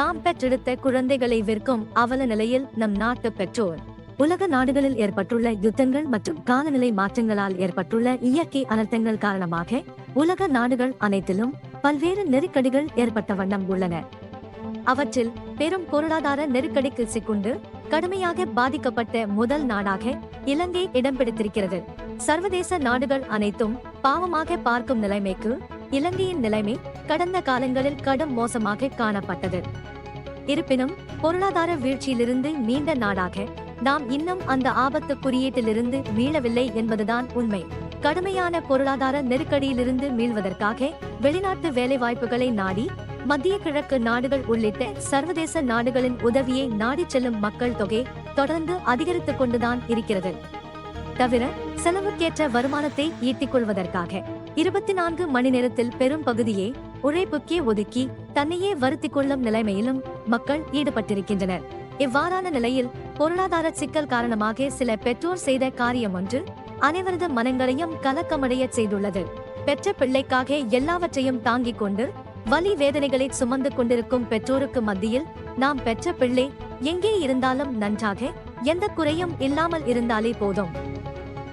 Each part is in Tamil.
பெற்றெடுத்த குழந்தைகளை விற்கும் அவல நிலையில் நம் நாட்டு பெற்றோர். உலக நாடுகளில் ஏற்பட்டுள்ள யுத்தங்கள் மற்றும் காலநிலை மாற்றங்களால் ஏற்பட்டுள்ள இயற்கை அனர்த்தங்கள் காரணமாக உலக நாடுகள் அனைத்திலும் பல்வேறு நெருக்கடிகள் ஏற்பட்ட வண்ணம் உள்ளன. அவற்றில் பெரும் பொருளாதார நெருக்கடிக்கு சிக்குண்டு கடுமையாக பாதிக்கப்பட்ட முதல் நாடாக இலங்கை இடம் பிடித்திருக்கிறது. சர்வதேச நாடுகள் அனைத்தும் பாவமாக பார்க்கும் நிலைமைக்கு இலங்கையின் நிலைமை கடந்த காலங்களில் கடும் மோசமாக காணப்பட்டது. இருப்பினும் பொருளாதார வீழ்ச்சியிலிருந்து மீண்ட நாடாக நாம் இன்னும் அந்த ஆபத்து குறியீட்டிலிருந்து மீளவில்லை என்பதுதான் உண்மை. கடுமையான பொருளாதார நெருக்கடியிலிருந்து மீள்வதற்காக வெளிநாட்டு வேலைவாய்ப்புகளை நாடி மத்திய கிழக்கு நாடுகள் உள்ளிட்ட சர்வதேச நாடுகளின் உதவியை நாடி செல்லும் மக்கள் தொகை தொடர்ந்து அதிகரித்துக் கொண்டுதான் இருக்கிறது. தவிர செலவுக்கேற்ற வருமானத்தை ஈட்டிக் கொள்வதற்காக இருபத்தி நான்கு மணி நேரத்தில் பெரும் பகுதியை உழைப்புக்கே ஒதுக்கி தன்னையே வருத்திக் கொள்ளும் நிலைமையிலும் மக்கள் ஈடுபட்டிருக்கின்றனர். இவ்வாறான நிலையில் பொருளாதார சிக்கல் காரணமாக சில பெற்றோர் செய்த காரியம் ஒன்று அனைவரது மனங்களையும் கலக்கமடையச் செய்துள்ளது. பெற்ற பிள்ளைக்காக எல்லாவற்றையும் தாங்கிக் கொண்டு வலி வேதனைகளை சுமந்து கொண்டிருக்கும் பெற்றோருக்கு மத்தியில் நாம் பெற்ற பிள்ளை எங்கே இருந்தாலும் நன்றாக எந்த குறையும் இல்லாமல் இருந்தாலே போதும்.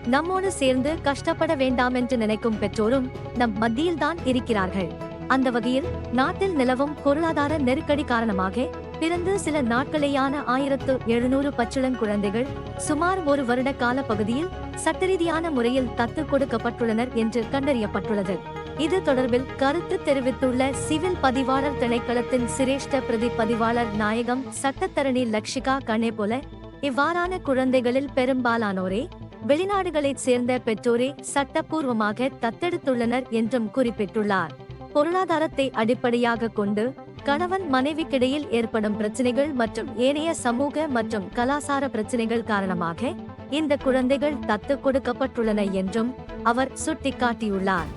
நம்மோடு சேர்ந்து கஷ்டப்பட வேண்டாம் என்று நினைக்கும் பெற்றோரும் நம் மத்தியில்தான் இருக்கிறார்கள். அந்த வகையில் நாட்டில் நிலவும் பொருளாதார நெருக்கடி காரணமாக பிறந்து சில நாட்களேயான ஆயிரத்து எழுநூறு பச்சிளங்குழந்தைகள் சுமார் ஒரு வருட கால பகுதியில் சட்டரீதியான முறையில் தத்து கொடுக்கப்பட்டுள்ளனர் என்று கண்டறியப்பட்டுள்ளது. இது தொடர்பில் கருத்து தெரிவித்துள்ள சிவில் பதிவாளர் திணைக்களத்தின் சிரேஷ்ட பிரதி பதிவாளர் நாயகம் சட்டத்தரணி லக்ஷிகா கண்ணே போல இவ்வாறான குழந்தைகளில் பெரும்பாலானோரே வெளிநாடுகளைச் சேர்ந்த பெற்றோரே சட்டப்பூர்வமாக தத்தெடுத்துள்ளனர் என்றும் குறிப்பிட்டுள்ளார். பொருளாதாரத்தை அடிப்படையாக கொண்டு கணவன் மனைவிக்கிடையில் ஏற்படும் பிரச்சனைகள் மற்றும் ஏனைய சமூக மற்றும் கலாசார பிரச்சனைகள் காரணமாக இந்த குழந்தைகள் தத்து கொடுக்கப்பட்டுள்ளன என்றும் அவர் சுட்டிக்காட்டியுள்ளார்.